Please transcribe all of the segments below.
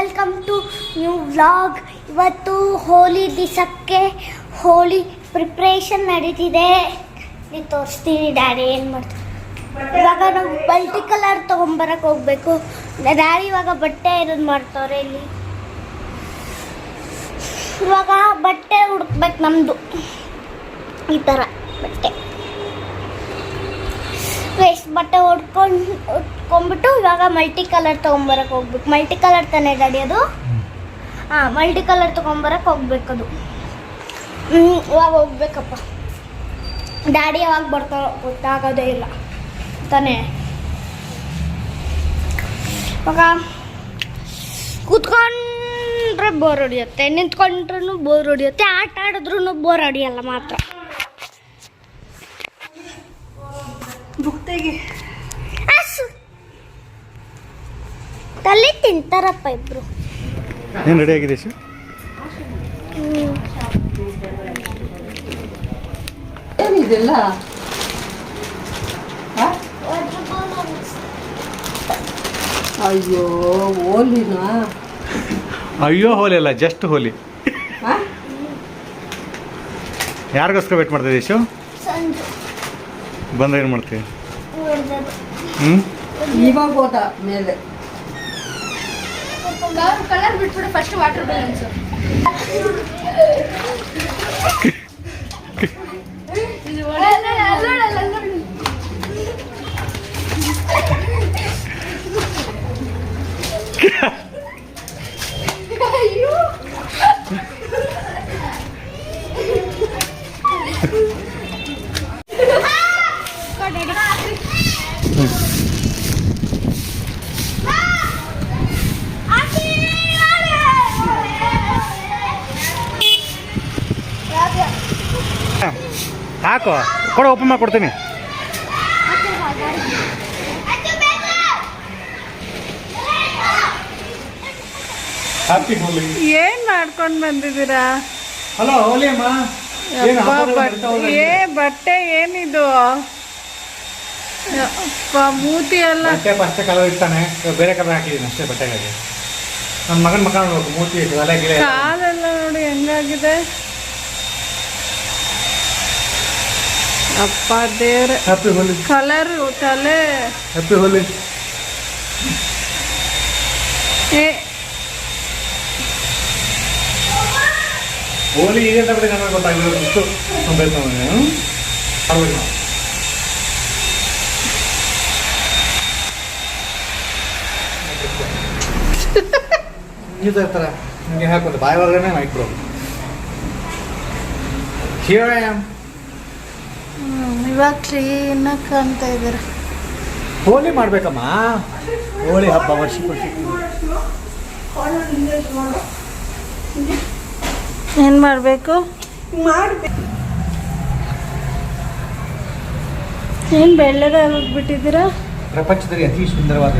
Welcome to new vlog ಇವತ್ತು ಹೋಲಿ ದಿಸಕ್ಕೆ Holi preparation ನಡೀತಿದೆ. ನೀವು ತೋರಿಸ್ತೀನಿ, ಡ್ಯಾಡಿ ಏನು ಮಾಡ್ತಾರೆ ಇವಾಗ ನಾವು ಮಲ್ಟಿ ಕಲರ್ ತೊಗೊಂಬರಕ್ಕೆ ಹೋಗ್ಬೇಕು. ಡ್ಯಾಡಿ ಇವಾಗ ಬಟ್ಟೆ ಇರೋದು ಮಾಡ್ತವ್ರೆ ಇಲ್ಲಿ. ಇವಾಗ ಬಟ್ಟೆ ಹುಡುಕ್ಬೇಕು ನಮ್ಮದು ಈ ಥರ ಬಟ್ಟೆ. ವೇಸ್ಟ್ ಬಟ್ಟೆ ಹೊಡ್ಕೊಂಡು ಉಟ್ಕೊಂಡ್ಬಿಟ್ಟು ಇವಾಗ ಮಲ್ಟಿ ಕಲರ್ ತೊಗೊಂಬರಕ್ಕೆ ಹೋಗ್ಬೇಕು. ಮಲ್ಟಿ ಕಲರ್ ತಾನೇ ಗಾಡಿ ಅದು? ಹಾಂ ಮಲ್ಟಿ ಕಲರ್ ತೊಗೊಂಬರಕ್ಕೆ ಹೋಗ್ಬೇಕು ಅದು. ಇವಾಗ ಹೋಗ್ಬೇಕಪ್ಪ. ಡ್ಯಾಡಿ ಯಾವಾಗ ಬರ್ತಾರೋ ಗೊತ್ತಾಗೋದೇ ಇಲ್ಲ. ತಾನೇ. ಇವಾಗ ಕೂತ್ಕೊಂಡ್ರೆ ಬೋರ್ ಹೊಡಿಯುತ್ತೆ. ನಿಂತ್ಕೊಂಡ್ರೂ ಬೋರ್ ಹೊಡಿಯುತ್ತೆ. ಆಟ ಆಡಿದ್ರೂ ಬೋರ್ ಹೊಡಿಯಲ್ಲ ಮಾತ್ರ. ತಿಂತಾರಪ್ಪ ಇಬ್ರು. ಏನು ರೆಡಿ ಆಗಿದೆ ಶು ಏನಿದೆಲ್ಲ? ಅಯ್ಯೋ ಹೋಲಿನಾ? ಅಯ್ಯೋ ಹೋಲಿ ಅಲ್ಲ ಜಸ್ಟ್ ಹೋಲಿ? ಯಾರಿಗೋಸ್ಕರ ವೇಟ್ ಮಾಡ್ತಾ ಇದ್ದೀವಿ ಶು ಬಂದ್ರೆ ಏನು ಮಾಡ್ತೀವಿ. ಹ್ಞೂ ಇವಾಗ ಹೋದ ಮೇಲೆ. ಕಲರ್ ಬಿಟ್ಬಿಡು ಫಸ್ಟ್ ವಾಟರ್ ಬ್ಯಾಲೆನ್ಸ್ ಹಾಕು ಕೊಡು ಓಪನ್ ಮಾಡ್ಕೊಡ್ತೀನಿ ಏನ್ ಮಾಡ್ಕೊಂಡ್ ಬಂದಿದ್ದೀರಾ? ಏ ಬಟ್ಟೆ ಏನಿದು? ಮೂತಿ ಎಲ್ಲ ಅಷ್ಟೇ ಕಲರ್ ಇರ್ತಾನೆ ಬೇರೆ ಕಲರ್ ಹಾಕಿದೀನಿ ಅಷ್ಟೇ ಬಟ್ಟೆಗಾಗಿ ನನ್ನ ಮಗನ ಮಕ್ಕ ನೋಡ್ಬೇಕು ಮೂತಿ ಕಾಲೆಲ್ಲ ನೋಡಿ ಹೆಂಗಾಗಿದೆ? ಅಪ್ಪ ದೇವ್ರೆ ಹ್ಯಾಪಿ ಹೋಲಿ ಕಲರ್ ತಲೆ ಹ್ಯಾಪಿ ಹೋಲಿ ಏ ಹೋಲಿ ಈಗ ಅಂತ ಬಿಡಿ ನಮಗೆ ಗೊತ್ತಾಗಿಲ್ಲ ಇಷ್ಟು ಬೇಕು ನಮಗೆ ಹ್ಮ್? ಮಾಡ್ಬೇಕು ನಾವು ಇದು ಇರ್ತಾರ ನಿಮಗೆ ಹಾಕೋದು ಬಾಯಿ ಒಳಗಡೆ mic bro here I am hmm, ಇವಾಗ ಕ್ಲೀನಾಗಿ ಕಾಣ್ತಾ ಇದ್ದಾರೆ. ಹೋಳಿ ಮಾಡ್ಬೇಕಮ್ಮ. ಹೋಳಿ ಹಬ್ಬ ವರ್ಷ ಏನು ಏನ್ ಮಾಡ್ಬೇಕು? ಏನ್ ಬೆಳ್ಳಗೆ ಬಿಟ್ಟಿದ್ದೀರಾ ಪ್ರಪಂಚದಲ್ಲಿ ಅತಿ ಸುಂದರವಾದ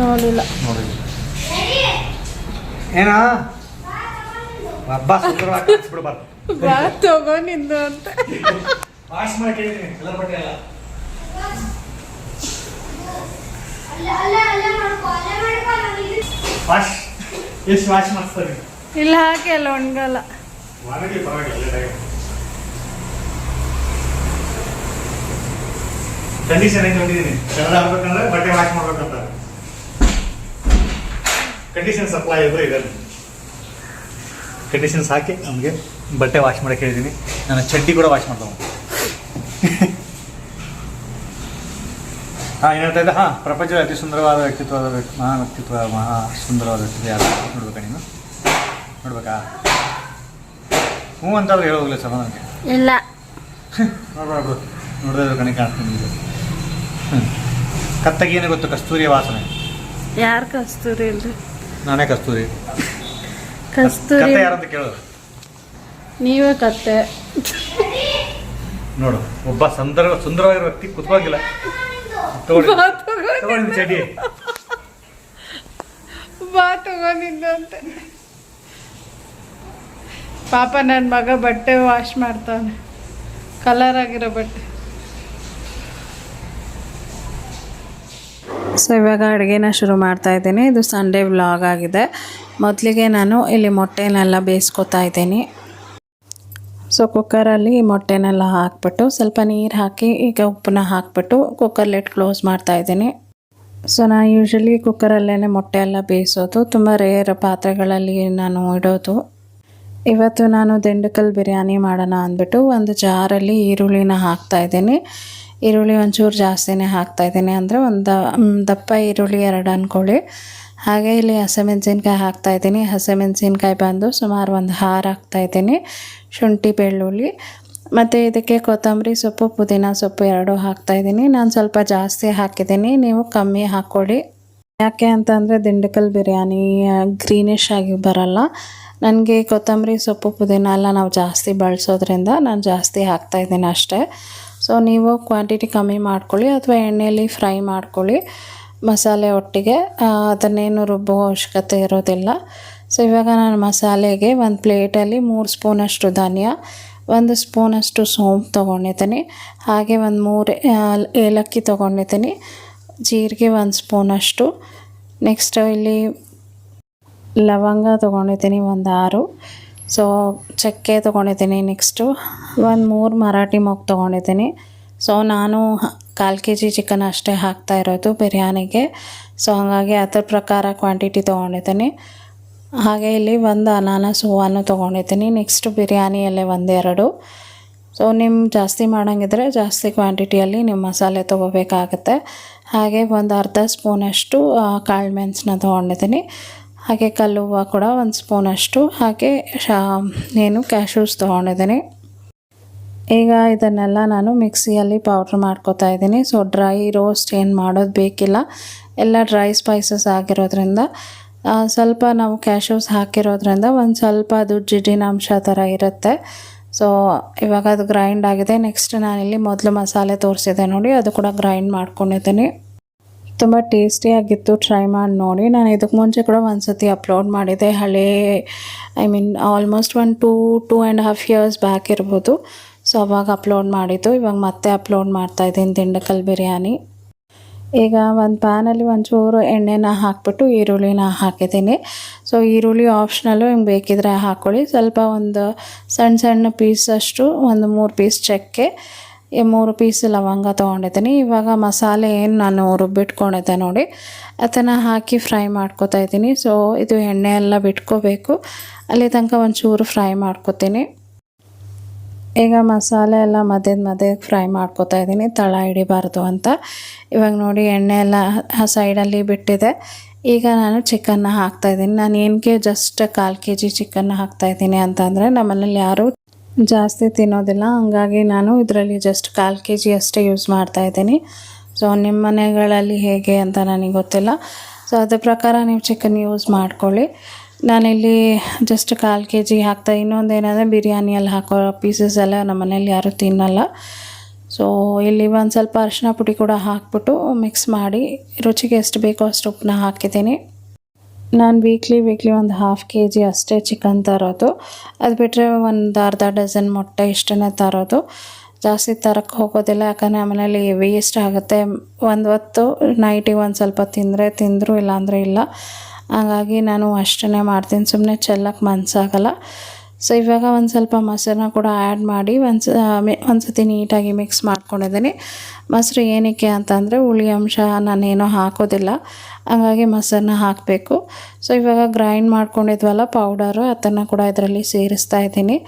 ನೋಡಿಲ್ಲ. ನೋಡಿ ಏನಾ? ಹಬ್ಬ ಸುಂದರವಾಗಿ ಕಾಣಿಸ್ಬಿಡ್ಬಾರ್ದು ಬಾ ತಗೊಂಡಿದ್ದು ಅಂತ. ವಾಶ್ ಮಾಡಿ ಕಲರ್ ಬಟ್ಟೆ ಎಲ್ಲ. ವಾಶ್ ಎಷ್ಟು ವಾಶ್ ಮಾಡ್ತಾರೆ ಇಲ್ಲ ಹಾಕಿ ಎಲ್ಲ ಒಣಗಲ್ಲ. ಒಣಗಿ ಪರವಾಗಿಲ್ಲ ಟೈಮ್ ಕಂಡೀಷನ್ ಹೆಂಗೆ ಹೊಂದಿದ್ದೀನಿ ಕನ್ನಡ ಆಗ್ಬೇಕಂದ್ರೆ ಬಟ್ಟೆ ವಾಶ್ ಮಾಡ್ಬೇಕಂತ. ಕಂಡೀಷನ್ ಸಪ್ಲೈ ಇದ್ರೆ ಇದೆ ಕಂಡೀಷನ್ಸ್ ಹಾಕಿ ನಮಗೆ ಬಟ್ಟೆ ವಾಶ್ ಮಾಡಕ್ಕೆ ಹೇಳಿದ್ದೀನಿ ನನ್ನ ಚಡ್ಡಿ ಕೂಡ ವಾಶ್ ಮಾಡ್ತಾವ ಹಾಂ ಏನು ಹೇಳ್ತಾ ಇದ್ದೆ? ಹಾಂ ಪ್ರಪಂಚದ ಅತಿ ಸುಂದರವಾದ ವ್ಯಕ್ತಿತ್ವದ ವ್ಯಕ್ತಿ ಮಹಾ ವ್ಯಕ್ತಿತ್ವ ಮಹಾ ಸುಂದರವಾದ ವ್ಯಕ್ತಿತ್ವ ಯಾರು? ನೋಡ್ಬೇಕಾ ನೀನು? ನೋಡ್ಬೇಕಾ? ಹ್ಞೂ ಅಂತಾದ್ರೆ ಹೇಳೋಗಿಲ್ಲ ಸರ್ ನನಗೆ ಇಲ್ಲ. ನೋಡ್ಬಾರ್ದು ನೋಡಿದ್ರೆ ಕಣಿ ಕಾಣ್ತೀನಿ ಹ್ಞೂ ಕತ್ತಗೆ ಏನೇ ಗೊತ್ತು? ಕಸ್ತೂರಿಯ ವಾಸನೆ. ಯಾರು ಕಸ್ತೂರಿ ಇಲ್ರಿ ನಾನೇ ಕಸ್ತೂರಿ. ಕಸ್ತೂರಿ ಯಾರಂತ ಕೇಳೋದು ನೀವೇ ಕತ್ತೆ. ನೋಡು ಒಬ್ಬ ಸುಂದರ ಸುಂದರವಾಗಿರೋ ವ್ಯಕ್ತಿ ಕುತ್ಕೋಗಿಲ್ಲ ತಗೊಳ್ಳಿ. ಬಾ ತಗೊಂಡ್- ತಗೊಳ್ಳಿ ಬಾ ತಗೊಂಡಿದ್ದಂತೆ ಪಾಪ ನನ್ನ ಮಗ ಬಟ್ಟೆ ವಾಶ್ ಮಾಡ್ತಾನೆ ಕಲರ್ ಆಗಿರೋ ಬಟ್ಟೆ. ಸೊ ಇವಾಗ ಅಡುಗೆನ ಶುರು ಮಾಡ್ತಾ ಇದ್ದೀನಿ. ಇದು ಸಂಡೇ ವ್ಲಾಗ್ ಆಗಿದೆ. ಮೊದಲಿಗೆ ನಾನು ಇಲ್ಲಿ ಮೊಟ್ಟೆನೆಲ್ಲ ಬೇಯಿಸ್ಕೊತಾ ಇದ್ದೀನಿ. ಸೊ ಕುಕ್ಕರಲ್ಲಿ ಮೊಟ್ಟೆನೆಲ್ಲ ಹಾಕ್ಬಿಟ್ಟು ಸ್ವಲ್ಪ ನೀರು ಹಾಕಿ ಈಗ ಉಪ್ಪನ್ನ ಹಾಕ್ಬಿಟ್ಟು ಕುಕ್ಕರ್ ಲಿಟ್ ಕ್ಲೋಸ್ ಮಾಡ್ತಾ ಇದ್ದೀನಿ. ಸೊ ನಾನು ಯೂಶ್ವಲಿ ಕುಕ್ಕರಲ್ಲೇ ಮೊಟ್ಟೆ ಎಲ್ಲ ಬೇಯಿಸೋದು. ತುಂಬ ರೇರ್ ಪಾತ್ರೆಗಳಲ್ಲಿ ನಾನು ಇಡೋದು. ಇವತ್ತು ನಾನು ದಿಂಡುಕಲ್ ಬಿರಿಯಾನಿ ಮಾಡೋಣ ಅಂದ್ಬಿಟ್ಟು ಒಂದು ಜಾರಲ್ಲಿ ಈರುಳ್ಳಿನ ಹಾಕ್ತಾ ಇದ್ದೀನಿ. ಈರುಳ್ಳಿ ಒಂಚೂರು ಜಾಸ್ತಿನೇ ಹಾಕ್ತಾ ಇದ್ದೀನಿ ಅಂದರೆ ಒಂದು ದಪ್ಪ ಈರುಳ್ಳಿ ಎರಡು ಅಂದ್ಕೊಳ್ಳಿ ಹಾಗೆ ಇಲ್ಲಿ ಹಸಿಮೆಣಸಿನ್ಕಾಯಿ ಹಾಕ್ತಾ ಇದ್ದೀನಿ. ಹಸಿಮೆಣಸಿನ್ಕಾಯಿ ಬಂದು ಸುಮಾರು ಒಂದು ಹಾರು ಹಾಕ್ತಾ ಇದ್ದೀನಿ. ಶುಂಠಿ ಬೆಳ್ಳುಳ್ಳಿ, ಮತ್ತು ಇದಕ್ಕೆ ಕೊತ್ತಂಬರಿ ಸೊಪ್ಪು, ಪುದೀನ ಸೊಪ್ಪು ಎರಡೂ ಹಾಕ್ತಾ ಇದ್ದೀನಿ. ನಾನು ಸ್ವಲ್ಪ ಜಾಸ್ತಿ ಹಾಕಿದ್ದೀನಿ. ನೀವು ಕಮ್ಮಿ ಹಾಕ್ಕೊಳ್ಳಿ. ಯಾಕೆ ಅಂತಂದರೆ ದಿಂಡಕಲ್ ಬಿರಿಯಾನಿ ಗ್ರೀನಿಶ್ ಆಗಿ ಬರಲ್ಲ. ನನಗೆ ಕೊತ್ತಂಬರಿ ಸೊಪ್ಪು, ಪುದೀನ ಎಲ್ಲ ನಾವು ಜಾಸ್ತಿ ಬಳಸೋದ್ರಿಂದ ನಾನು ಜಾಸ್ತಿ ಹಾಕ್ತಾ ಇದ್ದೀನಿ ಅಷ್ಟೇ. ಸೊ ನೀವು ಕ್ವಾಂಟಿಟಿ ಕಮ್ಮಿ ಮಾಡ್ಕೊಳ್ಳಿ ಅಥವಾ ಎಣ್ಣೆಯಲ್ಲಿ ಫ್ರೈ ಮಾಡ್ಕೊಳ್ಳಿ ಮಸಾಲೆ ಒಟ್ಟಿಗೆ. ಅದನ್ನೇನು ರುಬ್ಬೋ ಅವಶ್ಯಕತೆ ಇರೋದಿಲ್ಲ. ಸೊ ಇವಾಗ ನಾನು ಮಸಾಲೆಗೆ ಒಂದು ಪ್ಲೇಟಲ್ಲಿ ಮೂರು ಸ್ಪೂನಷ್ಟು ಧನಿಯಾ, ಒಂದು ಸ್ಪೂನಷ್ಟು ಸೋಂಪು ತೊಗೊಂಡಿದ್ದೀನಿ ಹಾಗೆ ಒಂದು ಮೂರು ಏಲಕ್ಕಿ ತೊಗೊಂಡಿದ್ದೀನಿ ಜೀರಿಗೆ ಒಂದು ಸ್ಪೂನಷ್ಟು. ನೆಕ್ಸ್ಟ್ ಇಲ್ಲಿ ಲವಂಗ ತೊಗೊಂಡಿದ್ದೀನಿ ಒಂದು ಆರು. ಸೊ ಚಕ್ಕೆ ತೊಗೊಂಡಿದ್ದೀನಿ ನೆಕ್ಸ್ಟು ಒಂದು ಮೂರು ಮರಾಠಿ ಮೊಗ್ ತೊಗೊಂಡಿದ್ದೀನಿ ಸೊ ನಾನು ಕಾಲು ಕೆ ಜಿ ಚಿಕನ್ ಅಷ್ಟೇ ಹಾಕ್ತಾ ಇರೋದು ಬಿರಿಯಾನಿಗೆ. ಸೊ ಹಾಗಾಗಿ ಅದ್ರ ಪ್ರಕಾರ ಕ್ವಾಂಟಿಟಿ ತೊಗೊಂಡಿದ್ದೀನಿ ಹಾಗೆ ಇಲ್ಲಿ ಒಂದು ಅನಾನಸ್ ಹೂವನ್ನು ತೊಗೊಂಡಿದ್ದೀನಿ. ನೆಕ್ಸ್ಟ್ ಬಿರಿಯಾನಿಯಲ್ಲೇ ಒಂದೆರಡು ಸೊ ನಿಮ್ಮ ಜಾಸ್ತಿ ಮಾಡೋಂಗಿದ್ರೆ ಜಾಸ್ತಿ ಕ್ವಾಂಟಿಟಿಯಲ್ಲಿ ನಿಮ್ಮ ಮಸಾಲೆ ತೊಗೋಬೇಕಾಗತ್ತೆ. ಹಾಗೆ ಒಂದು ಅರ್ಧ ಸ್ಪೂನಷ್ಟು ಕಾಳು ಮೆಣಸನ್ನ ತೊಗೊಂಡಿದ್ದೀನಿ. ಹಾಗೆ ಕಲ್ಲು ಹೂವು ಕೂಡ ಒಂದು ಸ್ಪೂನಷ್ಟು. ಹಾಗೆ ಶಾ ಏನು ಕ್ಯಾಶೂಸ್ ತೊಗೊಂಡಿದ್ದೀನಿ. ಈಗ ಇದನ್ನೆಲ್ಲ ನಾನು ಮಿಕ್ಸಿಯಲ್ಲಿ ಪೌಡ್ರ್ ಮಾಡ್ಕೋತಾ ಇದ್ದೀನಿ. ಸೊ ಡ್ರೈ ರೋಸ್ಟ್ ಏನು ಮಾಡೋದು ಬೇಕಿಲ್ಲ. ಎಲ್ಲ ಡ್ರೈ ಸ್ಪೈಸಸ್ ಆಗಿರೋದ್ರಿಂದ ಸ್ವಲ್ಪ ನಾವು ಕ್ಯಾಶೋಸ್ ಹಾಕಿರೋದ್ರಿಂದ ಒಂದು ಸ್ವಲ್ಪ ಅದು ಜಿಡ್ಡಿನ ಅಂಶ ಥರ ಇರುತ್ತೆ. ಸೊ ಇವಾಗ ಅದು ಗ್ರೈಂಡ್ ಆಗಿದೆ. ನೆಕ್ಸ್ಟ್ ನಾನಿಲ್ಲಿ ಮೊದಲು ಮಸಾಲೆ ತೋರಿಸಿದೆ ನೋಡಿ, ಅದು ಕೂಡ ಗ್ರೈಂಡ್ ಮಾಡ್ಕೊಂಡಿದ್ದೀನಿ. ತುಂಬ ಟೇಸ್ಟಿಯಾಗಿತ್ತು ಟ್ರೈ ಮಾಡಿ ನೋಡಿ. ನಾನು ಇದಕ್ಕೆ ಮುಂಚೆ ಕೂಡ ಒಂದು ಸತಿ ಅಪ್ಲೋಡ್ ಮಾಡಿದೆ. ಹಳೆ I mean almost one two two and half years back ಇರ್ಬೋದು. ಸೊ ಅವಾಗ ಅಪ್ಲೋಡ್ ಮಾಡಿದ್ದು. ಇವಾಗ ಮತ್ತೆ ಅಪ್ಲೋಡ್ ಮಾಡ್ತಾ ಇದ್ದೀನಿ ದಿಂಡಕಲ್ ಬಿರಿಯಾನಿ. ಈಗ ಒಂದು ಪ್ಯಾನಲ್ಲಿ ಒಂಚೂರು ಎಣ್ಣೆನ ಹಾಕ್ಬಿಟ್ಟು ಈರುಳ್ಳಿನ ಹಾಕಿದ್ದೀನಿ. ಸೊ ಈರುಳ್ಳಿ ಆಪ್ಷನಲ್ಲು ಹಿಂಗೆ ಬೇಕಿದ್ರೆ ಹಾಕ್ಕೊಳ್ಳಿ ಸ್ವಲ್ಪ ಒಂದು ಸಣ್ಣ ಸಣ್ಣ ಪೀಸಷ್ಟು ಒಂದು ಮೂರು ಪೀಸ್ ಚಕ್ಕೆ, ಈ ಮೂರು ಪೀಸ್ ಲವಂಗ ತೊಗೊಂಡಿದ್ದೀನಿ. ಇವಾಗ ಮಸಾಲೆ ಏನು ನಾನು ರುಬ್ಬಿಟ್ಕೊಂಡಿದ್ದೆ ನೋಡಿ, ಅದನ್ನು ಹಾಕಿ ಫ್ರೈ ಮಾಡ್ಕೊತಾ ಇದ್ದೀನಿ. ಸೊ ಇದು ಎಣ್ಣೆ ಎಲ್ಲ ಬಿಟ್ಕೋಬೇಕು. ಅಲ್ಲಿ ತನಕ ಒಂಚೂರು ಫ್ರೈ ಮಾಡ್ಕೊತೀನಿ. ಈಗ ಮಸಾಲೆ ಎಲ್ಲ ಮಧ್ಯದ ಮಧ್ಯೆ ಫ್ರೈ ಮಾಡ್ಕೋತಾ ಇದ್ದೀನಿ. ತಳ ಹಿಡಿಬಾರ್ದು ಅಂತ. ಇವಾಗ ನೋಡಿ ಎಣ್ಣೆ ಎಲ್ಲ ಸೈಡಲ್ಲಿ ಬಿಟ್ಟಿದೆ. ಈಗ ನಾನು ಚಿಕನ್ನ ಹಾಕ್ತಾಯಿದ್ದೀನಿ ನಾನು ಏನಕ್ಕೆ ಜಸ್ಟ್ ಕಾಲು ಕೆ ಜಿ ಚಿಕನ್ನ ಹಾಕ್ತಾಯಿದ್ದೀನಿ ಅಂತಂದರೆ ನಮ್ಮನೇಲಿ ಯಾರೂ ಜಾಸ್ತಿ ತಿನ್ನೋದಿಲ್ಲ. ಹಂಗಾಗಿ ನಾನು ಇದರಲ್ಲಿ ಜಸ್ಟ್ ಕಾಲು ಕೆ ಜಿ ಅಷ್ಟೇ ಯೂಸ್ ಮಾಡ್ತಾಯಿದ್ದೀನಿ ಸೊ ನಿಮ್ಮ ಮನೆಗಳಲ್ಲಿ ಹೇಗೆ ಅಂತ ನನಗೆ ಗೊತ್ತಿಲ್ಲ. ಸೊ ಅದ್ರ ಪ್ರಕಾರ ನೀವು ಚಿಕನ್ ಯೂಸ್ ಮಾಡ್ಕೊಳ್ಳಿ. ನಾನಿಲ್ಲಿ ಜಸ್ಟ್ ಕಾಲು ಕೆ ಜಿ ಹಾಕ್ತಾ, ಇನ್ನೊಂದು ಏನಂದರೆ ಬಿರಿಯಾನಿಯಲ್ಲಿ ಹಾಕೋ ಪೀಸಸ್ ಎಲ್ಲ ನಮ್ಮ ಮನೇಲಿ ಯಾರೂ ತಿನ್ನಲ್ಲ. ಸೊ ಇಲ್ಲಿ ಒಂದು ಸ್ವಲ್ಪ ಅರಿಶಿನ ಪುಡಿ ಕೂಡ ಹಾಕ್ಬಿಟ್ಟು ಮಿಕ್ಸ್ ಮಾಡಿ, ರುಚಿಗೆ ಎಷ್ಟು ಬೇಕೋ ಅಷ್ಟು ಉಪ್ಪನ್ನ ಹಾಕಿದ್ದೀನಿ. ನಾನು ವೀಕ್ಲಿ ವೀಕ್ಲಿ ಒಂದು ಹಾಫ್ ಕೆ ಜಿ ಅಷ್ಟೇ ಚಿಕನ್ ತರೋದು. ಅದು ಬಿಟ್ಟರೆ ಒಂದು ಅರ್ಧ ಡಜನ್ ಮೊಟ್ಟೆ ಇಷ್ಟನ್ನೇ ತರೋದು. ಜಾಸ್ತಿ ತರಕ್ಕೆ ಹೋಗೋದಿಲ್ಲ, ಯಾಕಂದರೆ ಆಮೇಲೆ ವೇಸ್ಟ್ ಆಗುತ್ತೆ. ಒಂದು ಹೊತ್ತು ನೈಟಿಗೆ ಒಂದು ಸ್ವಲ್ಪ ತಿಂದರೆ, ತಿಂದರು ಇಲ್ಲಾಂದರೆ ಇಲ್ಲ. ಹಾಗಾಗಿ ನಾನು ಅಷ್ಟನ್ನೇ ಮಾಡ್ತೀನಿ. ಸುಮ್ಮನೆ ಚೆಲ್ಲಕ್ಕೆ ಮನಸ್ಸಾಗಲ್ಲ ಸೊ ಇವಾಗ ಒಂದು ಸ್ವಲ್ಪ ಮೊಸರನ್ನ ಕೂಡ ಆ್ಯಡ್ ಮಾಡಿ ಒಂದು ಒಂದು ಸತಿ ನೀಟಾಗಿ ಮಿಕ್ಸ್ ಮಾಡ್ಕೊಂಡಿದ್ದೀನಿ. ಮೊಸರು ಏನಕ್ಕೆ ಅಂತಂದರೆ ಹುಳಿ ಅಂಶ ನಾನೇನೋ ಹಾಕೋದಿಲ್ಲ. ಹಂಗಾಗಿ ಮೊಸರನ್ನ ಹಾಕಬೇಕು. ಸೊ ಇವಾಗ ಗ್ರೈಂಡ್ ಮಾಡ್ಕೊಂಡಿದ್ವಲ್ಲ ಪೌಡರು ಅದನ್ನು ಕೂಡ ಇದರಲ್ಲಿ ಸೇರಿಸ್ತಾ ಇದ್ದೀನಿ.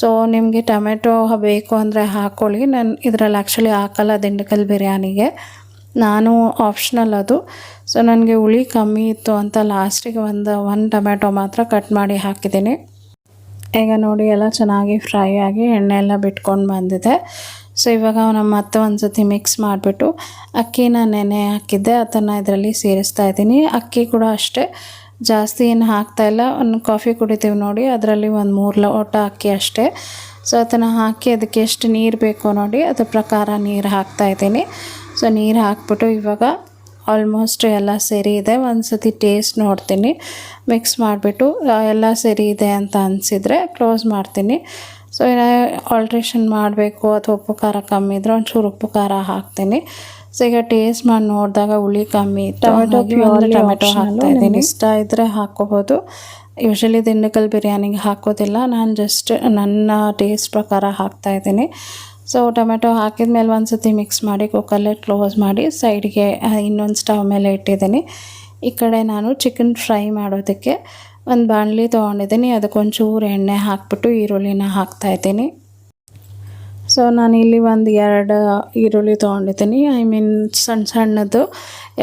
ಸೊ ನಿಮಗೆ ಟೊಮೆಟೊ ಬೇಕು ಅಂದರೆ ಹಾಕ್ಕೊಳ್ಳಿ ನಾನು ಇದರಲ್ಲಿ ಆ್ಯಕ್ಚುಲಿ ಹಾಕಲ್ಲ ದಿಂಡಕಲ್ ಬಿರಿಯಾನಿಗೆ. ನಾನು ಆಪ್ಷನಲ್ ಅದು. ಸೊ ನನಗೆ ಹುಳಿ ಕಮ್ಮಿ ಇತ್ತು ಅಂತ ಲಾಸ್ಟಿಗೆ ಒಂದು ಒಂದು ಟೊಮೆಟೊ ಮಾತ್ರ ಕಟ್ ಮಾಡಿ ಹಾಕಿದ್ದೀನಿ. ಈಗ ನೋಡಿ, ಎಲ್ಲ ಚೆನ್ನಾಗಿ ಫ್ರೈ ಆಗಿ ಎಣ್ಣೆ ಎಲ್ಲ ಬಿಟ್ಕೊಂಡು ಬಂದಿದೆ. ಸೊ ಇವಾಗ ನಾವು ಮತ್ತೆ ಒಂದು ಸತಿ ಮಿಕ್ಸ್ ಮಾಡಿಬಿಟ್ಟು ಅಕ್ಕಿನ ನೆನೆ ಹಾಕಿದ್ದೆ. ಅದನ್ನು ಇದರಲ್ಲಿ ಸೇರಿಸ್ತಾ ಇದ್ದೀನಿ. ಅಕ್ಕಿ ಕೂಡ ಅಷ್ಟೇ. ಜಾಸ್ತಿ ಏನು ಹಾಕ್ತಾಯಿಲ್ಲ ಒಂದು ಕಾಫಿ ಕುಡಿತೀವಿ ನೋಡಿ. ಅದರಲ್ಲಿ ಒಂದು ಮೂರು ಲೋಟ ಅಕ್ಕಿ ಅಷ್ಟೇ. ಸೊ ಅದನ್ನು ಹಾಕಿ ಅದಕ್ಕೆ ಎಷ್ಟು ನೀರು ಬೇಕೋ ನೋಡಿ, ಅದ್ರ ಪ್ರಕಾರ ನೀರು ಹಾಕ್ತಾ ಇದ್ದೀನಿ. ಸೊ ನೀರು ಹಾಕ್ಬಿಟ್ಟು ಇವಾಗ ಆಲ್ಮೋಸ್ಟ್ ಎಲ್ಲ ಸರಿ ಇದೆ. ಒಂದು ಸತಿ ಟೇಸ್ಟ್ ನೋಡ್ತೀನಿ. ಮಿಕ್ಸ್ ಮಾಡಿಬಿಟ್ಟು ಎಲ್ಲ ಸರಿ ಇದೆ ಅಂತ ಅನಿಸಿದರೆ ಕ್ಲೋಸ್ ಮಾಡ್ತೀನಿ. ಸೊ ಆಲ್ಟ್ರೇಷನ್ ಮಾಡಬೇಕು ಅಥವಾ ಉಪ್ಪು ಖಾರ ಕಮ್ಮಿ ಇದ್ರೆ ಒಂಚೂರು ಉಪ್ಪು ಖಾರ ಹಾಕ್ತೀನಿ. ಸೊ ಈಗ ಟೇಸ್ಟ್ ಮಾಡಿ ನೋಡಿದಾಗ ಹುಳಿ ಕಮ್ಮಿ ಟೊಮೆಟೊ ಟೊಮೆಟೊ ಹಾಕ್ತಾ ಇದ್ದೀನಿ. ಇಷ್ಟ ಇದ್ದರೆ ಹಾಕ್ಕೋಬೋದು ಯೂಶಲಿ ದಿಂಡಕಲ್ ಬಿರಿಯಾನಿಗೆ ಹಾಕೋದಿಲ್ಲ. ನಾನು ಜಸ್ಟ್ ನನ್ನ ಟೇಸ್ಟ್ ಪ್ರಕಾರ ಹಾಕ್ತಾ ಇದ್ದೀನಿ. ಸೊ ಟೊಮೆಟೊ ಹಾಕಿದ ಮೇಲೆ ಒಂದು ಸತಿ ಮಿಕ್ಸ್ ಮಾಡಿ ಕುಕ್ಕರ್ಲೆ ಕ್ಲೋಸ್ ಮಾಡಿ ಸೈಡ್ಗೆ ಇನ್ನೊಂದು ಸ್ಟವ್ ಮೇಲೆ ಇಟ್ಟಿದ್ದೀನಿ. ಈ ಕಡೆ ನಾನು ಚಿಕನ್ ಫ್ರೈ ಮಾಡೋದಕ್ಕೆ ಒಂದು ಬಾಣಲಿ ತೊಗೊಂಡಿದ್ದೀನಿ. ಅದಕ್ಕೊಂಚೂರು ಎಣ್ಣೆ ಹಾಕ್ಬಿಟ್ಟು ಈರುಳ್ಳಿನ ಹಾಕ್ತಾ ಇದ್ದೀನಿ. ಸೊ ನಾನು ಇಲ್ಲಿ ಒಂದು ಎರಡು ಈರುಳ್ಳಿ ತೊಗೊಂಡಿದ್ದೀನಿ. ಐ ಮೀನ್ ಸಣ್ಣ ಸಣ್ಣದು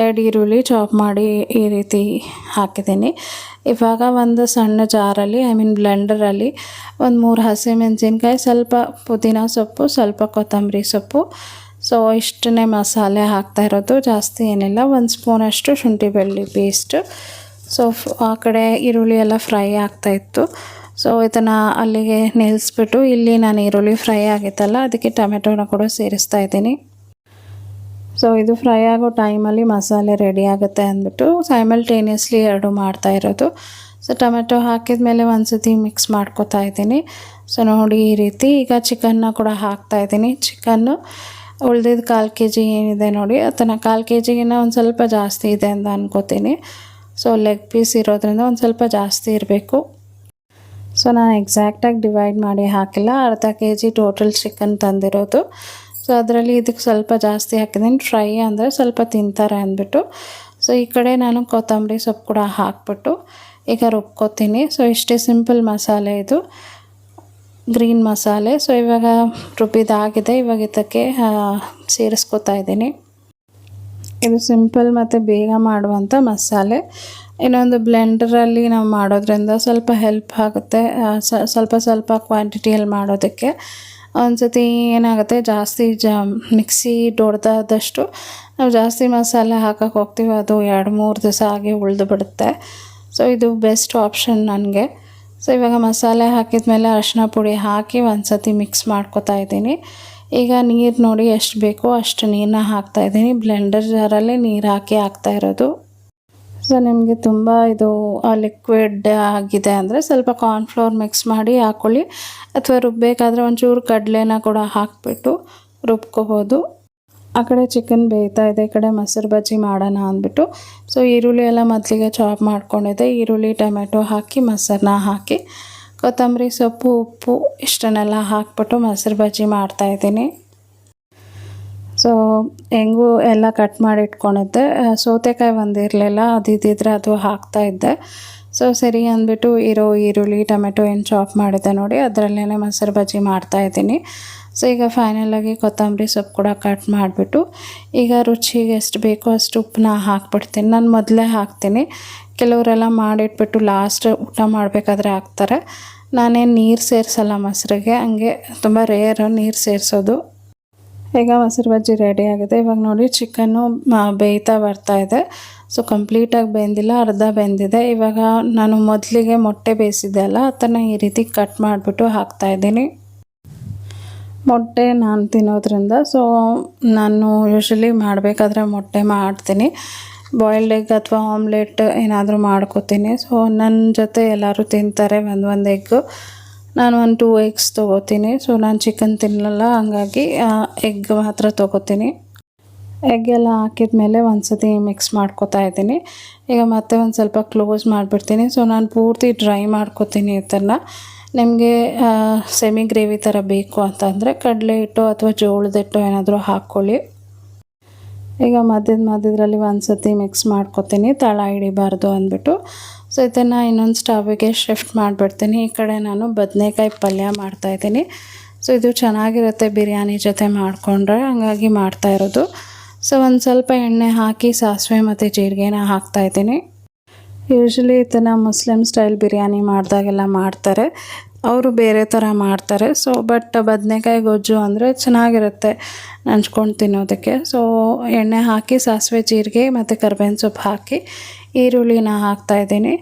ಎರಡು ಈರುಳ್ಳಿ ಚಾಪ್ ಮಾಡಿ ಈ ರೀತಿ ಹಾಕಿದ್ದೀನಿ. ಇವಾಗ ಒಂದು ಸಣ್ಣ ಜಾರಲ್ಲಿ ಐ ಮೀನ್ ಬ್ಲೆಂಡರಲ್ಲಿ ಒಂದು ಮೂರು ಹಸಿಮೆಣಸಿನ್ಕಾಯಿ ಸ್ವಲ್ಪ ಪುದೀನ ಸೊಪ್ಪು, ಸ್ವಲ್ಪ ಕೊತ್ತಂಬರಿ ಸೊಪ್ಪು. ಸೊ ಇಷ್ಟನ್ನೇ ಮಸಾಲೆ ಹಾಕ್ತಾ ಇರೋದು. ಜಾಸ್ತಿ ಏನಿಲ್ಲ. ಒಂದು ಸ್ಪೂನಷ್ಟು ಶುಂಠಿ ಬೆಳ್ಳಿ ಪೇಸ್ಟ್ ಸೊ ಆ ಕಡೆ ಈರುಳ್ಳಿ ಎಲ್ಲ ಫ್ರೈ ಆಗ್ತಾಯಿತ್ತು ಸೊ ಇದನ್ನು ಅಲ್ಲಿಗೆ ನಿಲ್ಲಿಸ್ಬಿಟ್ಟು ಇಲ್ಲಿ ನಾನು ಈರುಳ್ಳಿ ಫ್ರೈ ಆಗಿತ್ತಲ್ಲ, ಅದಕ್ಕೆ ಟೊಮೆಟೊನ ಕೂಡ ಸೇರಿಸ್ತಾ ಇದ್ದೀನಿ. ಸೊ ಇದು ಫ್ರೈ ಆಗೋ ಟೈಮಲ್ಲಿ ಮಸಾಲೆ ರೆಡಿ ಆಗುತ್ತೆ ಅಂದ್ಬಿಟ್ಟು ಸೈಮಲ್ಟೇನಿಯಸ್ಲಿ ಎರಡು ಮಾಡ್ತಾ ಇರೋದು. ಸೊ ಟೊಮೆಟೊ ಹಾಕಿದ ಮೇಲೆ ಒಂದು ಸತಿ ಮಿಕ್ಸ್ ಮಾಡ್ಕೋತಾ ಇದ್ದೀನಿ. ಸೊ ನೋಡಿ ಈ ರೀತಿ ಈಗ ಚಿಕನ್ನ ಕೂಡ ಹಾಕ್ತಾ ಇದ್ದೀನಿ. ಚಿಕನ್ನು ಉಳ್ದಿದ್ದು ಕಾಲು ಕೆ ಜಿ ಏನಿದೆ ನೋಡಿ, ಅದನ್ನು ಕಾಲು ಕೆ ಜಿಗಿನ್ನ ಒಂದು ಸ್ವಲ್ಪ ಜಾಸ್ತಿ ಇದೆ ಅಂತ ಅನ್ಕೋತೀನಿ. ಸೊ ಲೆಗ್ ಪೀಸ್ ಇರೋದ್ರಿಂದ ಒಂದು ಸ್ವಲ್ಪ ಜಾಸ್ತಿ ಇರಬೇಕು. ಸೊ ನಾನು ಎಕ್ಸಾಕ್ಟಾಗಿ ಡಿವೈಡ್ ಮಾಡಿ ಹಾಕಿಲ್ಲ. ಅರ್ಧ ಕೆ ಜಿ ಟೋಟಲ್ ಚಿಕನ್ ತಂದಿರೋದು. ಸೊ ಅದರಲ್ಲಿ ಇದಕ್ಕೆ ಸ್ವಲ್ಪ ಜಾಸ್ತಿ ಹಾಕಿದ್ದೀನಿ. ಫ್ರೈ ಅಂದರೆ ಸ್ವಲ್ಪ ತಿಂತಾರೆ ಅಂದ್ಬಿಟ್ಟು. ಸೊ ಈ ಕಡೆ ನಾನು ಕೊತ್ತಂಬರಿ ಸೊಪ್ಪು ಕೂಡ ಹಾಕ್ಬಿಟ್ಟು ಈಗ ರುಬ್ಕೋತೀನಿ. ಸೊ ಇಷ್ಟೇ ಸಿಂಪಲ್ ಮಸಾಲೆ ಇದು. ಗ್ರೀನ್ ಮಸಾಲೆ. ಸೊ ಇವಾಗ ರುಬ್ಬಿದಾಗಿದೆ. ಇವಾಗ ಇದಕ್ಕೆ ಸೇರಿಸ್ಕೊತಾ ಇದ್ದೀನಿ. ಇದು ಸಿಂಪಲ್ ಮತ್ತು ಬೇಗ ಮಾಡುವಂಥ ಮಸಾಲೆ. ಇನ್ನೊಂದು ಬ್ಲೆಂಡರಲ್ಲಿ ನಾವು ಮಾಡೋದ್ರಿಂದ ಸ್ವಲ್ಪ ಹೆಲ್ಪ್ ಆಗುತ್ತೆ. ಸ್ವಲ್ಪ ಸ್ವಲ್ಪ ಕ್ವಾಂಟಿಟಿಯಲ್ಲಿ ಮಾಡೋದಕ್ಕೆ. ಒಂದು ಸತಿ ಏನಾಗುತ್ತೆ, ಜಾಸ್ತಿ ಜ, ಮಿಕ್ಸಿ ದೊಡ್ಡದಾದಷ್ಟು ನಾವು ಜಾಸ್ತಿ ಮಸಾಲೆ ಹಾಕಕ್ಕೆ ಹೋಗ್ತೀವಿ. ಅದು ಎರಡು ಮೂರು ದಿವಸ ಆಗಿ ಉಳಿದು ಬಿಡುತ್ತೆ. ಸೊ ಇದು ಬೆಸ್ಟ್ ಆಪ್ಷನ್ ನನಗೆ. ಸೊ ಇವಾಗ ಮಸಾಲೆ ಹಾಕಿದ ಮೇಲೆ ಅರಿಶಿನ ಪುಡಿ ಹಾಕಿ ಒಂದು ಸತಿ ಮಿಕ್ಸ್ ಮಾಡ್ಕೊತಾ ಇದ್ದೀನಿ. ಈಗ ನೀರು ನೋಡಿ ಎಷ್ಟು ಬೇಕೋ ಅಷ್ಟು ನೀರನ್ನ ಹಾಕ್ತಾ ಇದ್ದೀನಿ. ಬ್ಲೆಂಡರ್ ಜಾರಲ್ಲಿ ನೀರು ಹಾಕಿ ಹಾಕ್ತಾ ಇರೋದು. ಸೊ ನಿಮಗೆ ತುಂಬ ಇದು ಲಿಕ್ವಿಡ್ ಆಗಿದೆ ಅಂದರೆ ಸ್ವಲ್ಪ ಕಾರ್ನ್ಫ್ಲೋರ್ ಮಿಕ್ಸ್ ಮಾಡಿ ಹಾಕ್ಕೊಳ್ಳಿ ಅಥವಾ ರುಬ್ಬೇಕಾದ್ರೆ ಒಂಚೂರು ಕಡಲೆನ ಕೂಡ ಹಾಕಿಬಿಟ್ಟು ರುಬ್ಕೋಬೋದು. ಆ ಕಡೆ ಚಿಕನ್ ಬೇಯ್ತಾ ಇದೆ, ಈ ಕಡೆ ಮೊಸರು ಬಜ್ಜಿ ಮಾಡೋಣ ಅಂದ್ಬಿಟ್ಟು. ಸೊ ಈರುಳ್ಳಿ ಎಲ್ಲ ಮೊದಲಿಗೆ ಚಾಪ್ ಮಾಡ್ಕೊಂಡಿದ್ದೆ. ಈರುಳ್ಳಿ, ಟೊಮೆಟೊ ಹಾಕಿ, ಮೊಸರನ್ನ ಹಾಕಿ. ಕೊತ್ತಂಬರಿ ಸೊಪ್ಪು, ಉಪ್ಪು, ಇಷ್ಟನ್ನೆಲ್ಲ ಹಾಕ್ಬಿಟ್ಟು ಮೊಸರು ಬಜ್ಜಿ ಮಾಡ್ತಾಯಿದ್ದೀನಿ ಸೊ ಹೆಂಗೂ ಎಲ್ಲ ಕಟ್ ಮಾಡಿ ಇಟ್ಕೊಂಡಿದ್ದೆ. ಸೌತೆಕಾಯಿ ಒಂದಿರಲಿಲ್ಲ ಅದು ಇದ್ದಿದ್ರೆ ಅದು ಹಾಕ್ತಾ ಇದ್ದೆ. ಸೊ ಸರಿ ಅಂದ್ಬಿಟ್ಟು ಇರೋ ಈರುಳ್ಳಿ, ಟೊಮೆಟೊ ಏನು ಚಾಪ್ ಮಾಡಿದ್ದೆ ನೋಡಿ ಅದರಲ್ಲೇ ಮೊಸರು ಬಜ್ಜಿ ಮಾಡ್ತಾ ಇದ್ದೀನಿ. ಸೊ ಈಗ ಫೈನಲಾಗಿ ಕೊತ್ತಂಬರಿ ಸೊಪ್ಪು ಕೂಡ ಕಟ್ ಮಾಡಿಬಿಟ್ಟು, ಈಗ ರುಚಿಗೆ ಎಷ್ಟು ಬೇಕೋ ಅಷ್ಟು ಉಪ್ಪನ್ನ ಹಾಕ್ಬಿಡ್ತೀನಿ. ನಾನು ಮೊದಲೇ ಹಾಕ್ತೀನಿ. ಕೆಲವರೆಲ್ಲ ಮಾಡಿಟ್ಬಿಟ್ಟು ಲಾಸ್ಟ್ ಊಟ ಮಾಡಬೇಕಾದ್ರೆ ಹಾಕ್ತಾರೆ. ನಾನೇನು ನೀರು ಸೇರಿಸಲ್ಲ ಮೊಸರಿಗೆ, ಹಂಗೆ ತುಂಬ ರೇರು ನೀರು ಸೇರಿಸೋದು. ಈಗ ಮೊಸರು ಬಜ್ಜಿ ರೆಡಿ ಆಗಿದೆ. ಇವಾಗ ನೋಡಿ ಚಿಕನ್ನು ಬೇಯ್ತಾ ಬರ್ತಾ ಇದೆ. ಸೊ ಕಂಪ್ಲೀಟಾಗಿ ಬೆಂದಿಲ್ಲ, ಅರ್ಧ ಬೆಂದಿದೆ. ಇವಾಗ ನಾನು ಮೊದಲಿಗೆ ಮೊಟ್ಟೆ ಬೇಯಿಸಿದ್ದೆ ಅಲ್ಲ, ಅದನ್ನು ಈ ರೀತಿ ಕಟ್ ಮಾಡಿಬಿಟ್ಟು ಹಾಕ್ತಾ ಇದ್ದೀನಿ. ಮೊಟ್ಟೆ ನಾನು ತಿನ್ನೋದ್ರಿಂದ ಸೊ ನಾನು ಯೂಶಲಿ ಮಾಡಬೇಕಾದ್ರೆ ಮೊಟ್ಟೆ ಮಾಡ್ತೀನಿ. ಬಾಯ್ಲ್ಡ್ ಎಗ್ ಅಥವಾ ಆಮ್ಲೆಟ್ ಏನಾದರೂ ಮಾಡ್ಕೋತೀನಿ. ಸೊ ನನ್ನ ಜೊತೆ ಎಲ್ಲರೂ ತಿಂತಾರೆ ಒಂದು ಒಂದು ಎಗ್ಗು ನಾನು ಒಂದು ಟೂ ಎಗ್ಸ್ ತೊಗೋತೀನಿ. ಸೊ ನಾನು ಚಿಕನ್ ತಿನ್ನಲ್ಲ. ಹಂಗಾಗಿ ಎಗ್ ಮಾತ್ರ ತೊಗೋತೀನಿ. ಎಗ್ ಎಲ್ಲ ಹಾಕಿದ ಮೇಲೆ ಒಂದು ಸತಿ ಮಿಕ್ಸ್ ಮಾಡ್ಕೊತಾ ಇದ್ದೀನಿ. ಈಗ ಮತ್ತೆ ಒಂದು ಸ್ವಲ್ಪ ಕ್ಲೋಸ್ ಮಾಡಿಬಿಡ್ತೀನಿ. ಸೊ ನಾನು ಪೂರ್ತಿ ಡ್ರೈ ಮಾಡ್ಕೊತೀನಿ ಇದನ್ನು ನಿಮಗೆ ಸೆಮಿ ಗ್ರೇವಿ ಥರ ಬೇಕು ಅಂತಂದರೆ ಕಡಲೆ ಹಿಟ್ಟು ಅಥವಾ ಜೋಳದ ಹಿಟ್ಟು ಏನಾದರೂ ಹಾಕ್ಕೊಳ್ಳಿ ಈಗ ಮಧ್ಯದ ಮಧ್ಯದ್ರಲ್ಲಿ ಒಂದು ಸತಿ ಮಿಕ್ಸ್ ಮಾಡ್ಕೊತೀನಿ. ತಳ ಹಿಡಿಬಾರ್ದು ಅಂದ್ಬಿಟ್ಟು. ಸೊ ಇದನ್ನು ಇನ್ನೊಂದು ಸ್ಟವ್ಗೆ ಶಿಫ್ಟ್ ಮಾಡಿಬಿಡ್ತೀನಿ. ಈ ಕಡೆ ನಾನು ಬದನೆಕಾಯಿ ಪಲ್ಯ ಮಾಡ್ತಾಯಿದ್ದೀನಿ ಸೊ ಇದು ಚೆನ್ನಾಗಿರುತ್ತೆ ಬಿರಿಯಾನಿ ಜೊತೆ ಮಾಡಿಕೊಂಡ್ರೆ. ಹಂಗಾಗಿ ಮಾಡ್ತಾ ಇರೋದು. ಸೊ ಒಂದು ಸ್ವಲ್ಪ ಎಣ್ಣೆ ಹಾಕಿ ಸಾಸಿವೆ ಮತ್ತು ಜೀರಿಗೆನ ಹಾಕ್ತಾಯಿದ್ದೀನಿ ಯೂಶ್ವಲಿ ಇದನ್ನು ಮುಸ್ಲಿಮ್ ಸ್ಟೈಲ್ ಬಿರಿಯಾನಿ ಮಾಡಿದಾಗೆಲ್ಲ ಮಾಡ್ತಾರೆ. ಅವರು ಬೇರೆ ಥರ ಮಾಡ್ತಾರೆ. ಸೊ ಬಟ್ ಬದನೆಕಾಯಿ ಗೊಜ್ಜು ಅಂದರೆ ಚೆನ್ನಾಗಿರುತ್ತೆ ನಂಚ್ಕೊಂಡು ತಿನ್ನೋದಕ್ಕೆ. ಸೊ ಎಣ್ಣೆ ಹಾಕಿ, ಸಾಸಿವೆ ಜೀರಿಗೆ ಮತ್ತು ಕರ್ಬೇವಿನ ಸೊಪ್ಪು ಹಾಕಿ ಈರುಳ್ಳಿನ ಹಾಕ್ತಾಯಿದ್ದೀನಿ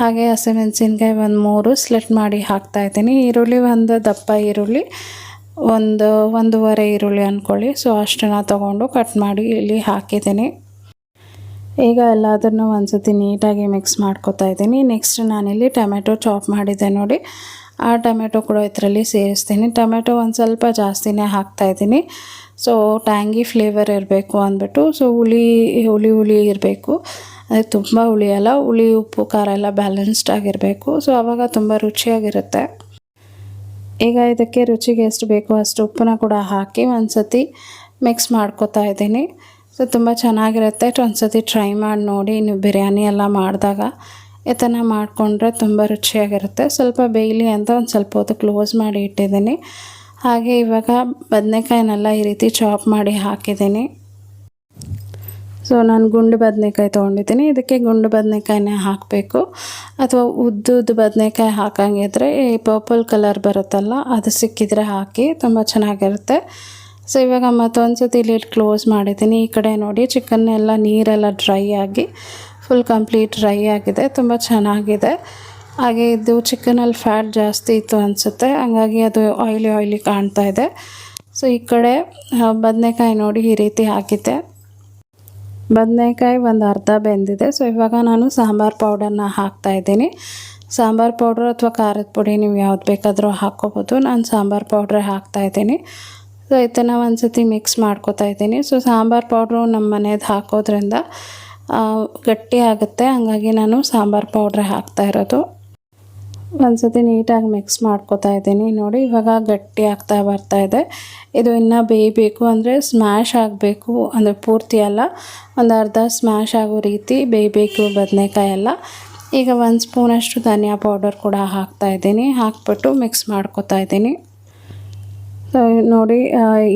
ಹಾಗೆ ಹಸಿಮೆಣಸಿನ್ಕಾಯಿ ಒಂದು ಮೂರು ಸ್ಲೆಟ್ ಮಾಡಿ ಹಾಕ್ತಾಯಿದ್ದೀನಿ ಈರುಳ್ಳಿ ಒಂದು ದಪ್ಪ ಈರುಳ್ಳಿ, ಒಂದು ಒಂದೂವರೆ ಈರುಳ್ಳಿ ಅಂದ್ಕೊಳ್ಳಿ ಸೊ ಅಷ್ಟನ್ನು ತೊಗೊಂಡು ಕಟ್ ಮಾಡಿ ಇಲ್ಲಿ ಹಾಕಿದ್ದೀನಿ. ಈಗ ಎಲ್ಲದನ್ನು ಒಂದು ಸತಿ ನೀಟಾಗಿ ಮಿಕ್ಸ್ ಮಾಡ್ಕೊತಾ ಇದ್ದೀನಿ. ನೆಕ್ಸ್ಟ್ ನಾನಿಲ್ಲಿ ಟೊಮೆಟೊ ಚಾಪ್ ಮಾಡಿದ್ದೆ ನೋಡಿ. ಆ ಟೊಮೆಟೊ ಕೂಡ ಇದರಲ್ಲಿ ಸೇರಿಸ್ತೀನಿ. ಟೊಮೆಟೊ ಒಂದು ಸ್ವಲ್ಪ ಜಾಸ್ತಿನೇ ಹಾಕ್ತಾಯಿದ್ದೀನಿ ಸೊ ಟ್ಯಾಂಗಿ ಫ್ಲೇವರ್ ಇರಬೇಕು ಅಂದ್ಬಿಟ್ಟು ಸೊ ಹುಳಿ ಹುಳಿ ಹುಳಿ ಇರಬೇಕು. ಅದಕ್ಕೆ ತುಂಬ ಹುಳಿ ಅಲ್ಲ, ಹುಳಿ, ಉಪ್ಪು, ಖಾರ ಎಲ್ಲ ಬ್ಯಾಲೆನ್ಸ್ಡ್ ಆಗಿರಬೇಕು. ಸೊ ಆವಾಗ ತುಂಬ ರುಚಿಯಾಗಿರುತ್ತೆ. ಈಗ ಇದಕ್ಕೆ ರುಚಿಗೆ ಎಷ್ಟು ಬೇಕೋ ಅಷ್ಟು ಉಪ್ಪನ್ನ ಕೂಡ ಹಾಕಿ ಒಂದು ಸತಿ ಮಿಕ್ಸ್ ಮಾಡ್ಕೋತಾ ಇದ್ದೀನಿ. ಸೊ ತುಂಬ ಚೆನ್ನಾಗಿರುತ್ತೆ. ಒಂದು ಸತಿ ಟ್ರೈ ಮಾಡಿ ನೋಡಿ, ನೀವು ಬಿರಿಯಾನಿ ಎಲ್ಲ ಮಾಡಿದಾಗ. ಥರ ಮಾಡಿಕೊಂಡ್ರೆ ತುಂಬ ರುಚಿಯಾಗಿರುತ್ತೆ. ಸ್ವಲ್ಪ ಬೇಯಲಿ ಅಂತ ಒಂದು ಸ್ವಲ್ಪ ಹೊತ್ತು ಕ್ಲೋಸ್ ಮಾಡಿ ಇಟ್ಟಿದ್ದೀನಿ. ಹಾಗೆ ಇವಾಗ ಬದನೆಕಾಯಿನೆಲ್ಲ ಈ ರೀತಿ ಚಾಪ್ ಮಾಡಿ ಹಾಕಿದ್ದೀನಿ. ಸೊ ನಾನು ಗುಂಡು ಬದನೆಕಾಯಿ ತೊಗೊಂಡಿದ್ದೀನಿ. ಇದಕ್ಕೆ ಗುಂಡು ಬದನೆಕಾಯಿನೇ ಹಾಕಬೇಕು. ಅಥವಾ ಉದ್ದುದ್ದ ಬದನೆಕಾಯಿ ಹಾಕಂಗಿದ್ರೆ ಈ ಪರ್ಪಲ್ ಕಲರ್ ಬರುತ್ತಲ್ಲ, ಅದು ಸಿಕ್ಕಿದರೆ ಹಾಕಿ ತುಂಬ ಚೆನ್ನಾಗಿರುತ್ತೆ. ಸೊ ಇವಾಗ ಮತ್ತೊಂದು ಸತಿ ಇಲ್ಲಿ ಕ್ಲೋಸ್ ಮಾಡಿದ್ದೀನಿ. ಈ ಕಡೆ ನೋಡಿ ಚಿಕನ್ ಎಲ್ಲ ನೀರೆಲ್ಲ ಡ್ರೈ ಆಗಿ ಫುಲ್ ಕಂಪ್ಲೀಟ್ ಡ್ರೈ ಆಗಿದೆ, ತುಂಬ ಚೆನ್ನಾಗಿದೆ. ಹಾಗೆ ಇದು ಚಿಕನಲ್ಲಿ ಫ್ಯಾಟ್ ಜಾಸ್ತಿ ಇತ್ತು ಅನಿಸುತ್ತೆ, ಹಂಗಾಗಿ ಅದು ಆಯ್ಲಿ ಆಯ್ಲಿ ಕಾಣ್ತಾ ಇದೆ. ಸೊ ಈ ಕಡೆ ಬದನೆಕಾಯಿ ನೋಡಿ ಈ ರೀತಿ ಹಾಕಿದ್ದೆ. ಬದನೆಕಾಯಿ ಒಂದು ಅರ್ಧ ಬೆಂದಿದೆ. ಸೊ ಇವಾಗ ನಾನು ಸಾಂಬಾರು ಪೌಡರ್ನ ಹಾಕ್ತಾ ಇದ್ದೀನಿ. ಸಾಂಬಾರು ಪೌಡ್ರ್ ಅಥವಾ ಖಾರದ ಪುಡಿ ನೀವು ಯಾವ್ದು ಬೇಕಾದರೂ ಹಾಕ್ಕೋಬೋದು. ನಾನು ಸಾಂಬಾರು ಪೌಡ್ರೇ ಹಾಕ್ತಾ ಇದ್ದೀನಿ. ಸೊ ಇದನ್ನು ಒಂದು ಸತಿ ಮಿಕ್ಸ್ ಮಾಡ್ಕೋತಾ ಇದ್ದೀನಿ. ಸೊ ಸಾಂಬಾರು ಪೌಡ್ರು ನಮ್ಮ ಮನೇದು ಹಾಕೋದ್ರಿಂದ ಗಟ್ಟಿ ಆಗುತ್ತೆ. ಹಂಗಾಗಿ ನಾನು ಸಾಂಬಾರು ಪೌಡ್ರ್ ಹಾಕ್ತಾ ಇರೋದು. ಒಂದು ಸತಿ ನೀಟಾಗಿ ಮಿಕ್ಸ್ ಮಾಡ್ಕೋತಾ ಇದ್ದೀನಿ. ನೋಡಿ, ಇವಾಗ ಗಟ್ಟಿ ಆಗ್ತಾ ಬರ್ತಾ ಇದೆ. ಇದು ಇನ್ನೂ ಬೇಯಬೇಕು ಅಂದರೆ ಸ್ಮ್ಯಾಶ್ ಆಗಬೇಕು. ಅಂದರೆ ಪೂರ್ತಿ ಅಲ್ಲ. ಒಂದು ಅರ್ಧ ಸ್ಮ್ಯಾಶ್ ಆಗೋ ರೀತಿ ಬೇಯಬೇಕು ಬದನೆಕಾಯಿ ಎಲ್ಲ. ಈಗ ಒಂದು ಸ್ಪೂನಷ್ಟು ಧನಿಯಾ ಪೌಡರ್ ಕೂಡ ಹಾಕ್ತಾ ಇದ್ದೀನಿ. ಹಾಕ್ಬಿಟ್ಟು ಮಿಕ್ಸ್ ಮಾಡ್ಕೋತಾ ಇದ್ದೀನಿ. ನೋಡಿ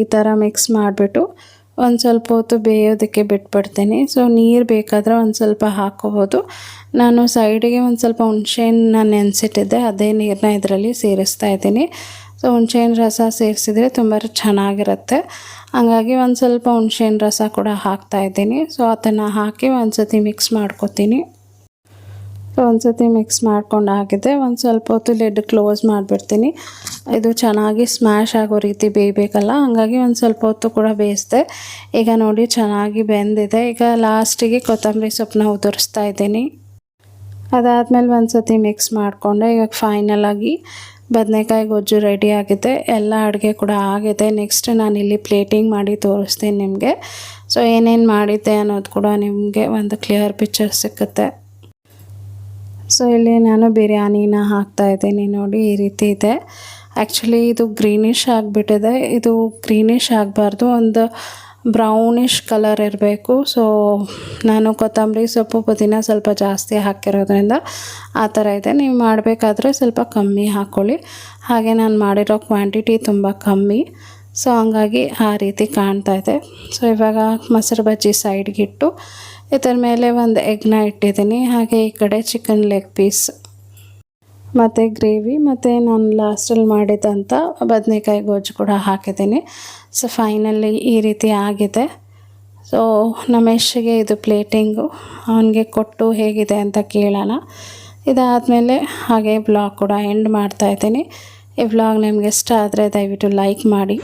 ಈ ಥರ ಮಿಕ್ಸ್ ಮಾಡಿಬಿಟ್ಟು ಒಂದು ಸ್ವಲ್ಪ ಹೊತ್ತು ಬೇಯೋದಕ್ಕೆ ಬಿಟ್ಬಿಡ್ತೀನಿ. ಸೊ ನೀರು ಬೇಕಾದರೆ ಒಂದು ಸ್ವಲ್ಪ ಹಾಕ್ಕೋಬೋದು ನಾನು ಸೈಡಿಗೆ ಒಂದು ಸ್ವಲ್ಪ ಹುಣ್ಸೆಹಣ್ಣು ನೆನೆಸಿಟ್ಟಿದ್ದೆ. ಅದೇ ನೀರನ್ನ ಇದರಲ್ಲಿ ಸೇರಿಸ್ತಾ ಇದ್ದೀನಿ. ಸೊ ಹುಣ್ಸೆಹಣ್ಣು ರಸ ಸೇರಿಸಿದರೆ ತುಂಬ ಚೆನ್ನಾಗಿರುತ್ತೆ. ಹಾಗಾಗಿ ಒಂದು ಸ್ವಲ್ಪ ಹುಣ್ಸೆಹಣ್ಣು ರಸ ಕೂಡ ಹಾಕ್ತಾ ಇದ್ದೀನಿ. ಸೊ ಅದನ್ನು ಹಾಕಿ ಒಂದು ಸತಿ ಮಿಕ್ಸ್ ಮಾಡ್ಕೊತೀನಿ. ಸೊ ಒಂದು ಸತಿ ಮಿಕ್ಸ್ ಮಾಡ್ಕೊಂಡು ಹಾಕಿದ್ದೆ ಒಂದು ಸ್ವಲ್ಪ ಹೊತ್ತು ಲೆಡ್ ಕ್ಲೋಸ್ ಮಾಡಿಬಿಡ್ತೀನಿ. ಇದು ಚೆನ್ನಾಗಿ ಸ್ಮ್ಯಾಶ್ ಆಗೋ ರೀತಿ ಬೇಯಬೇಕಲ್ಲ, ಹಾಗಾಗಿ ಒಂದು ಸ್ವಲ್ಪ ಹೊತ್ತು ಕೂಡ ಬೇಯಿಸಿದೆ. ಈಗ ನೋಡಿ ಚೆನ್ನಾಗಿ ಬೆಂದಿದೆ. ಈಗ ಲಾಸ್ಟಿಗೆ ಕೊತ್ತಂಬರಿ ಸೊಪ್ಪನ್ನ ಉದುರಿಸ್ತಾ ಇದ್ದೀನಿ. ಅದಾದಮೇಲೆ ಒಂದು ಸತಿ ಮಿಕ್ಸ್ ಮಾಡಿಕೊಂಡೆ. ಇವಾಗ ಫೈನಲ್ ಆಗಿ ಬದನೆಕಾಯಿ ಗೊಜ್ಜು ರೆಡಿ ಆಗಿದೆ. ಎಲ್ಲ ಅಡುಗೆ ಕೂಡ ಆಗಿದೆ. ನೆಕ್ಸ್ಟ್ ನಾನು ಇಲ್ಲಿ ಪ್ಲೇಟಿಂಗ್ ಮಾಡಿ ತೋರಿಸ್ತೀನಿ ನಿಮಗೆ. ಸೊ ಏನೇನು ಮಾಡಿದ್ದೆ ಅನ್ನೋದು ಕೂಡ ನಿಮಗೆ ಒಂದು ಕ್ಲಿಯರ್ ಪಿಕ್ಚರ್ ಸಿಕ್ಕುತ್ತೆ. ಸೊ ಇಲ್ಲಿ ನಾನು ಬಿರಿಯಾನಿನ ಹಾಕ್ತಾ ಇದ್ದೀನಿ. ನೋಡಿ, ಈ ರೀತಿ ಇದೆ. ಆ್ಯಕ್ಚುಲಿ ಇದು ಗ್ರೀನಿಶ್ ಆಗಿಬಿಟ್ಟಿದೆ. ಇದು ಗ್ರೀನಿಶ್ ಆಗಬಾರ್ದು. ಒಂದು ಬ್ರೌನಿಷ್ ಕಲರ್ ಇರಬೇಕು. ಸೊ ನಾನು ಕೊತ್ತಂಬರಿ ಸೊಪ್ಪು ಪುದೀನ ಸ್ವಲ್ಪ ಜಾಸ್ತಿ ಹಾಕಿರೋದ್ರಿಂದ ಆ ಥರ ಇದೆ. ನೀವು ಮಾಡಬೇಕಾದ್ರೆ ಸ್ವಲ್ಪ ಕಮ್ಮಿ ಹಾಕ್ಕೊಳ್ಳಿ ಹಾಗೆ ನಾನು ಮಾಡಿರೋ ಕ್ವಾಂಟಿಟಿ ತುಂಬ ಕಮ್ಮಿ. ಸೊ ಹಂಗಾಗಿ ಆ ರೀತಿ ಕಾಣ್ತಾ ಇದೆ. ಸೊ ಇವಾಗ ಮೊಸರು ಬಜ್ಜಿ ಸೈಡ್ಗೆ ಇಟ್ಟು ಇದರ ಮೇಲೆ ಒಂದು ಎಗ್ನ ಇಟ್ಟಿದ್ದೀನಿ. ಹಾಗೆ ಈ ಕಡೆ ಚಿಕನ್ ಲೆಗ್ ಪೀಸ್ ಮತ್ತು ಗ್ರೇವಿ ಮತ್ತು ನಾನು ಲಾಸ್ಟಲ್ಲಿ ಮಾಡಿದಂಥ ಬದನೆಕಾಯಿ ಗೊಜ್ಜು ಕೂಡ ಹಾಕಿದ್ದೀನಿ. ಸೊ ಫೈನಲಿ ಈ ರೀತಿ ಆಗಿದೆ. ಸೊ ನಮೇಶ್ಗೆ ಇದು ಪ್ಲೇಟಿಂಗು ಅವನಿಗೆ ಕೊಟ್ಟು ಹೇಗಿದೆ ಅಂತ ಕೇಳೋಣ. ಇದಾದಮೇಲೆ ಹಾಗೆ ಬ್ಲಾಗ್ ಕೂಡ ಎಂಡ್ ಮಾಡ್ತಾ ಇದ್ದೀನಿ. ಈ ಬ್ಲಾಗ್ ನಿಮಗೆ ಇಷ್ಟ ಆದರೆ ದಯವಿಟ್ಟು ಲೈಕ್ ಮಾಡಿ.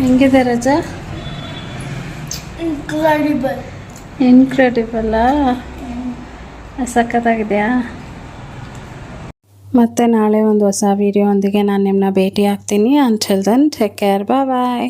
ಹೆಂಗಿದೆ ರಜಾ? ಇನ್ಕ್ರೆಡಿಬಲ್ಲ ಸಖತ್ತಾಗಿದೆಯಾ ಮತ್ತೆ ನಾಳೆ ಒಂದು ಹೊಸ ವೀಡಿಯೋ ಒಂದಿಗೆ ನಾನು ನಿಮ್ಮನ್ನ ಭೇಟಿ ಆಗ್ತೀನಿ until then take care bye bye